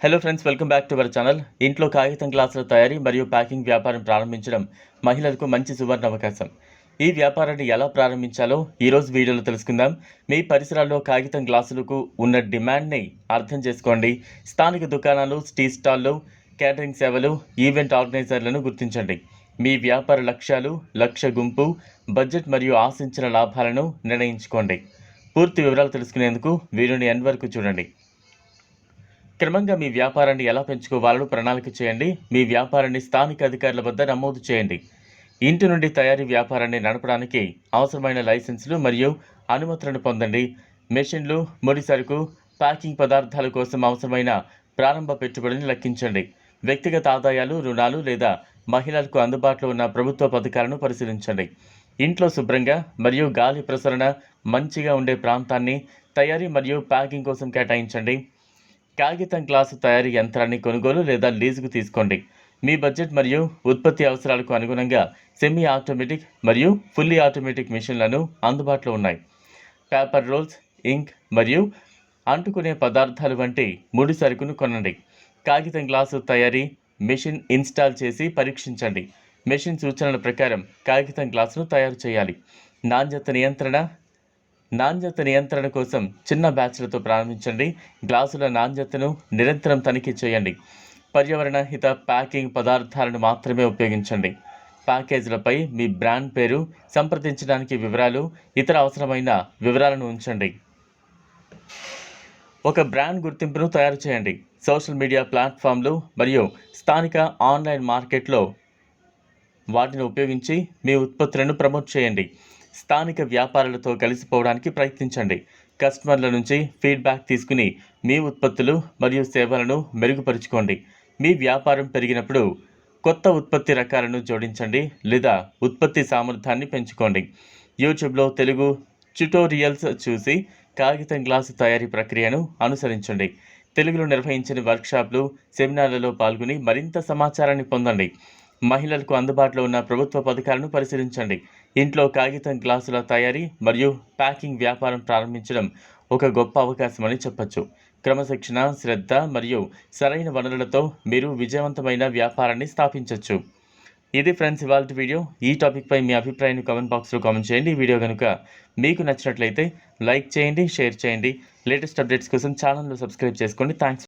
Hello friends welcome back to our channel ఇంట్లో కాగితం గ్లాసుల తయారీ మరియు ప్యాకింగ్ వ్యాపారం ప్రారంభించడం మహిళలకు మంచి సువర్ణ అవకాశం ఈ వ్యాపారాన్ని ఎలా ప్రారంభించాలో ఈరోజు వీడియోలో తెలుసుకుందాం. మీ పరిసరాల్లో కాగితం గ్లాసులకు ఉన్న డిమాండ్ని అర్థం చేసుకోండి. స్థానిక దుకాణాలు టీ స్టాల్లు క్యాటరింగ్ సేవలు ఈవెంట్ ఆర్గనైజర్లను గుర్తించండి. మీ వ్యాపార లక్ష్యాలు లక్ష్య గుంపు బడ్జెట్ మరియు ఆశించిన లాభాలను నిర్ణయించుకోండి. పూర్తి వివరాలు తెలుసుకునేందుకు వీడియోని ఎండ్ వరకు చూడండి. క్రమంగా మీ వ్యాపారాన్ని ఎలా పెంచుకోవాలో ప్రణాళిక చేయండి. మీ వ్యాపారాన్ని స్థానిక అధికారుల వద్ద నమోదు చేయండి. ఇంటి నుండి తయారీ వ్యాపారాన్ని నడపడానికి అవసరమైన లైసెన్సులు మరియు అనుమతులను పొందండి. మెషిన్లు ముడి సరుకు ప్యాకింగ్ పదార్థాల కోసం అవసరమైన ప్రారంభ పెట్టుబడిని లెక్కించండి. వ్యక్తిగత ఆదాయాలు రుణాలు లేదా మహిళలకు అందుబాటులో ఉన్న ప్రభుత్వ పథకాలను పరిశీలించండి. ఇంట్లో శుభ్రంగా మరియు గాలి ప్రసరణ మంచిగా ఉండే ప్రాంతాన్ని తయారీ మరియు ప్యాకింగ్ కోసం కేటాయించండి. కాగితం గ్లాసు తయారీ యంత్రాన్ని కొనుగోలు లేదా లీజుకు తీసుకోండి. మీ బడ్జెట్ మరియు ఉత్పత్తి అవసరాలకు అనుగుణంగా సెమీ ఆటోమేటిక్ మరియు ఫుల్లీ ఆటోమేటిక్ మిషన్లను అందుబాటులో ఉన్నాయి. పేపర్ రోల్స్ ఇంక్ మరియు అంటుకునే పదార్థాలు వంటి ముడి సరుకును కొనండి. కాగితం గ్లాసు తయారీ మెషిన్ ఇన్స్టాల్ చేసి పరీక్షించండి. మెషిన్ సూచనల ప్రకారం కాగితం గ్లాసును తయారు చేయాలి. నాణ్యత నియంత్రణ నాణ్యత నియంత్రణ కోసం చిన్న బ్యాచ్లతో ప్రారంభించండి. గ్లాసుల నాణ్యతను నిరంతరం తనిఖీ చేయండి. పర్యావరణ హిత ప్యాకింగ్ పదార్థాలను మాత్రమే ఉపయోగించండి. ప్యాకేజీలపై మీ బ్రాండ్ పేరు సంప్రదించడానికి వివరాలు ఇతర అవసరమైన వివరాలను ఉంచండి. ఒక బ్రాండ్ గుర్తింపును తయారు చేయండి. సోషల్ మీడియా ప్లాట్ఫామ్లు మరియు స్థానిక ఆన్లైన్ మార్కెట్లో వాటిని ఉపయోగించి మీ ఉత్పత్తులను ప్రమోట్ చేయండి. స్థానిక వ్యాపారులతో కలిసిపోవడానికి ప్రయత్నించండి. కస్టమర్ల నుంచి ఫీడ్బ్యాక్ తీసుకుని మీ ఉత్పత్తులు మరియు సేవలను మెరుగుపరుచుకోండి. మీ వ్యాపారం పెరిగినప్పుడు కొత్త ఉత్పత్తి రకాలను జోడించండి లేదా ఉత్పత్తి సామర్థ్యాన్ని పెంచుకోండి. యూట్యూబ్లో తెలుగు ట్యుటోరియల్స్ చూసి కాగితం గ్లాసు తయారీ ప్రక్రియను అనుసరించండి. తెలుగులో నిర్వహించిన వర్క్షాప్లు సెమినార్లలో పాల్గొని మరింత సమాచారాన్ని పొందండి. మహిళలకు అందుబాటులో ఉన్న ప్రభుత్వ పథకాలను పరిశీలించండి. ఇంట్లో కాగితం గ్లాసుల తయారీ మరియు ప్యాకింగ్ వ్యాపారం ప్రారంభించడం ఒక గొప్ప అవకాశమని చెప్పొచ్చు. క్రమశిక్షణ శ్రద్ధ మరియు సరైన వనరులతో మీరు విజయవంతమైన వ్యాపారాన్ని స్థాపించవచ్చు ఇది ఫ్రెండ్స్ ఇవాళ వీడియో. ఈ టాపిక్పై మీ అభిప్రాయాన్ని కామెంట్ బాక్స్లో కామెంట్ చేయండి. ఈ వీడియో కనుక మీకు నచ్చినట్లయితే లైక్ చేయండి షేర్ చేయండి. లేటెస్ట్ అప్డేట్స్ కోసం ఛానల్ను సబ్స్క్రైబ్ చేసుకోండి థ్యాంక్స్